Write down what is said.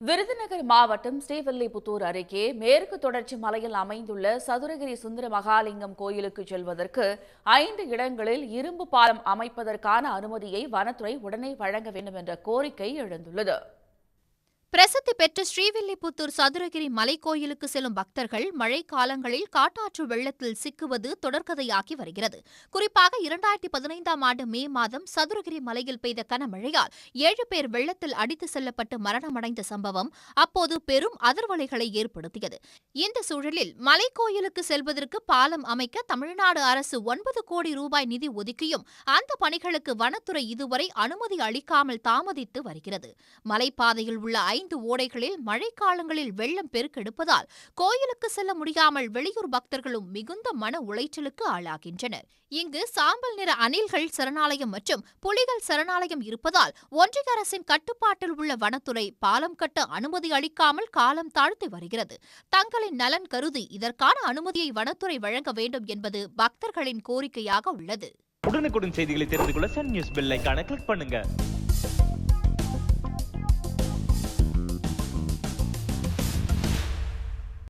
விருதுநகர் மாவட்டம் ஸ்ரீவில்லிபுத்தூர் அருகே மேற்கு தொடர்ச்சி மலையில் அமைந்துள்ள சதுரகிரி சுந்தர மகாலிங்கம் கோயிலுக்கு செல்வதற்கு ஐந்து இடங்களில் இரும்பு பாலம் அமைப்பதற்கான அனுமதியை வனத்துறை உடனே வழங்க வேண்டும் என்ற கோரிக்கை எழுந்துள்ளது. பிரசித்தி பெற்ற ஸ்ரீவில்லிபுத்தூர் சதுரகிரி மலைக்கோயிலுக்கு செல்லும் பக்தர்கள் மழைக்காலங்களில் காட்டாற்று வெள்ளத்தில் சிக்குவது தொடர்கதையாகி வருகிறது. குறிப்பாக இரண்டாயிரத்தி பதினைந்தாம் ஆண்டு மே மாதம் சதுரகிரி மலையில் பெய்த கனமழையால் ஏழு பேர் வெள்ளத்தில் அடித்து செல்லப்பட்டு மரணமடைந்த சம்பவம் அப்போது பெரும் அதிர்வலைகளை ஏற்படுத்தியது. இந்த சூழலில் மலைக்கோயிலுக்கு செல்வதற்கு பாலம் அமைக்க தமிழ்நாடு அரசு ஒன்பது கோடி ரூபாய் நிதி ஒதுக்கியும் அந்த பணிகளுக்கு வனத்துறை இதுவரை அனுமதி அளிக்காமல் தாமதித்து வருகிறது. மலைப்பாதையில் உள்ள ஐந்து ஓடைகளில் மழைக்காலங்களில் வெள்ளம் பெருக்கெடுப்பதால் கோயிலுக்கு செல்ல முடியாமல் வெளியூர் பக்தர்களும் மிகுந்த மன உளைச்சலுக்கு ஆளாகின்றனர். இங்கு சாம்பல் நிற அணில்கள் சரணாலயம் மற்றும் புலிகள் சரணாலயம் இருப்பதால் ஒன்றிய அரசின் கட்டுப்பாட்டில் உள்ள வனத்துறை பாலம் கட்ட அனுமதி அளிக்காமல் காலம் தாழ்த்தி வருகிறது. தங்களின் நலன் கருதி இதற்கான அனுமதியை வனத்துறை வழங்க வேண்டும் என்பது பக்தர்களின் கோரிக்கையாக உள்ளது. உடனுக்குடன் செய்திகளை தெரிந்து கொள்ள சன் நியூஸ் பெல் ஐக்கான கிளிக் பண்ணுங்க.